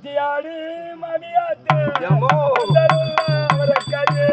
பாத்தியாடி மணியாத்து எம்மோ. அவரக்காயே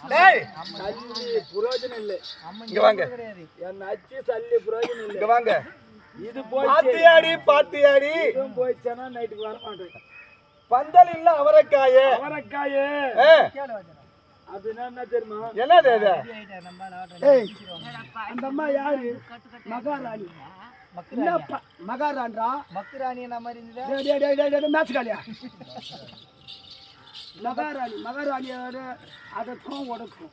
சல்லி புரோஜனம் இல்லை இங்க வாங்க. என் அச்சு சல்லி புரோஜனம் இங்க இல்லை வாங்க. இது போய் பாத்தியாடி பாத்தியாடி. இதுவும் போயிடுச்சுன்னா நைட்டுக்கு வர மாட்டேன். பந்தல் இல்ல அவரைக்காய. அவரக்காயே. அப்படின்னா என்ன தெரியுமா? என்னது அந்த அம்மா யாரு? மகாராணி. மகாராணிடா மக்குராணி என்ன மாதிரி இருந்தது? டேய், டேய், டேய், டேய், டேய், மேட்ச் காலியா? மகாராணி மகாராணியோட அதற்கும் உடக்கும்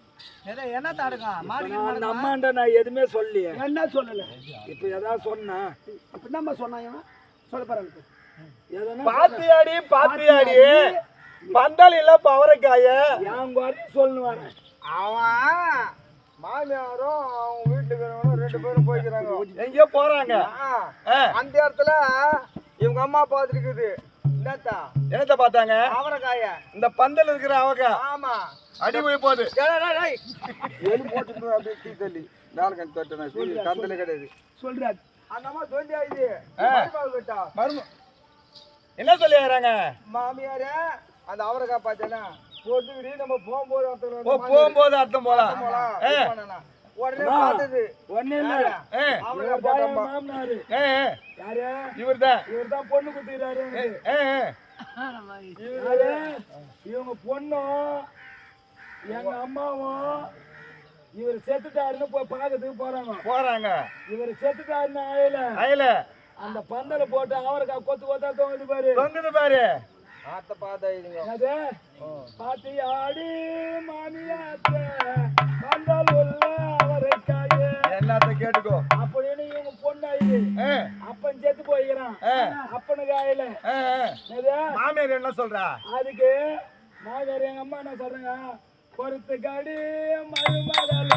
எதை என்ன தாடுக்கும் மாடு அம்மாண்ட நான் எதுவுமே சொல்லலையே. என்ன சொல்லல? இப்ப ஏதாவது சொன்னா? அப்ப என்னம்மா சொன்னாங்க சொல்ல பாருங்க எதனா? பாத்தியாடி பாத்தியாடி. பந்தல் இல்ல இப்ப அவரைக்காய என் குறையும் அவன் மாமியாரும் அவங்க வீட்டுக்கு ரெண்டு பேரும் போய்க்கிறாங்க. எங்கேயோ போறாங்க. அந்த இடத்துல இவங்க அம்மா பார்த்துருக்குது என்னத்தா? பார்த்தாங்க? அவரைக்காய. இந்த பந்தல் இருக்கிற அவக்கா ஆமா. அடி போய் போகுது. எலி போட்டுட்டு அப்படியே தீ தள்ளி. நாலு கண் தொட்டேன் கந்தல கிடையாது. சொல்றாரு அந்த அம்மா சொல்லி ஆயுது மரும என்ன சொல்லி ஆறாங்க மாமியாரே அந்த அவரைக்காய் பார்த்தேன்னா போட்டுக்கிட்டு நம்ம போகும்போது போகும்போது அர்த்தம் போலாம் போலாம். உடனே பார்த்தது. ஒண்ணு இல்ல அவரைக்காய் போட்டோம்பா. மாமனாரு. ஆ, ஆ, யாரு? இவர்தான் இவர்தான் பொண்ணு. யாரு? இவங்க பொண்ணும் எங்க அம்மாவும் இவர் செத்துட்டாருன்னு போய் பார்க்கறதுக்கு போறாங்க. போறாங்க. இவர் செத்துட்டாருன்னு ஆயில. அயல அந்த பந்தல போட்டு அவருக்கு கொத்து கொத்தா தோங்குது பாரு. தொங்குது பாரு. ஆத்த அது பாத்தியாடி மாமியாத்த. பந்தல் உள்ள அவரைக்காயே என்னத்த கேட்டுக்கோ. அப்படின்னு இவங்க பொண்ணு ஆயுது ஆ, அப்பன் செத்து போய்க்கிறான். அப்பனுக்கு ஆயில. மாமியார் என்ன சொல்றா? அதுக்கு மாதர் எங்க அம்மா என்ன சொல்றாங்க? பொறுத்து காடி மருமகள.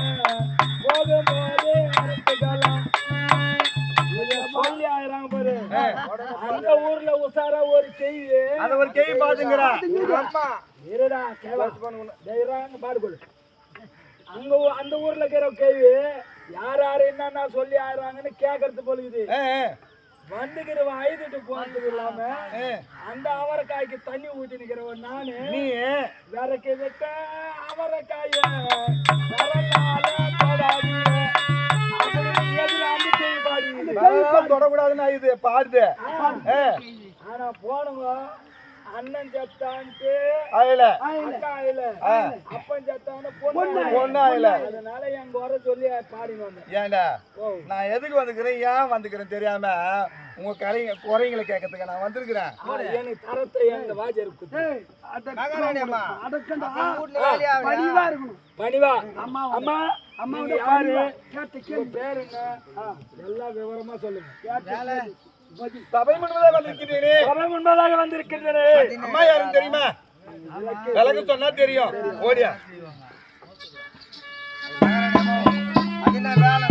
போகும்போது அறுத்துக்கலாம். இதை சொல்லி ஆயிராங்க பாரு. அந்த ஊர்ல உசாரா ஒரு செய்தி. அத ஒரு கேய் பாத்துங்கிறா அம்மா. இருடா கேளா தைராங்க பாடுகொள் அங்க அந்த ஊர்ல இருக்கிற கேள்வி யார் யாரு என்னென்ன சொல்லி ஆயிராங்கன்னு கேக்குறது போலுக்குது ஆ, ஆ, வந்துக்கிற ஐதுட்டு போனது இல்லாம. அந்த அவரைக்காய்க்கு தண்ணி ஊத்தி நிக்கிறவன் நானு. நீ விறக்கி விட்ட அவரைக்காய. தொடக்கூடாதுன்னு இது பாடுது. ஆனா போனவங்க அண்ணன் செத்தான்ட்டு. அயல அக்கா இல்ல அப்பன் செத்தான்னு பொண்ணு பொண்ணு அயல அதனால எங்க வர சொல்லி பாடிங்க வந்தேன். ஏன்டா? ஓ. நான் எதுக்கு வந்துக்கிறேன்? ஏன் வந்துக்கிறேன் தெரியாம உங்க கரைங்க குறைங்களை கேட்கறதுக்கு நான் வந்திருக்கிறேன். எனக்கு தரத்தை எங்க வாஜர் மகாராணி அம்மா பணிவா இருக்கணும். பணிவா? அம்மா அம்மா யாரு? பேர் என்ன? எல்லாம் விவரமா சொல்லுங்க. சபை முன்பதாக வந்திருக்கிறீரே சபை முன்பதாக வந்திருக்கின்றன. அம்மா யாருன்னு தெரியுமா? விளக்கு சொன்னா தெரியும். ஓடியா என்ன வேலை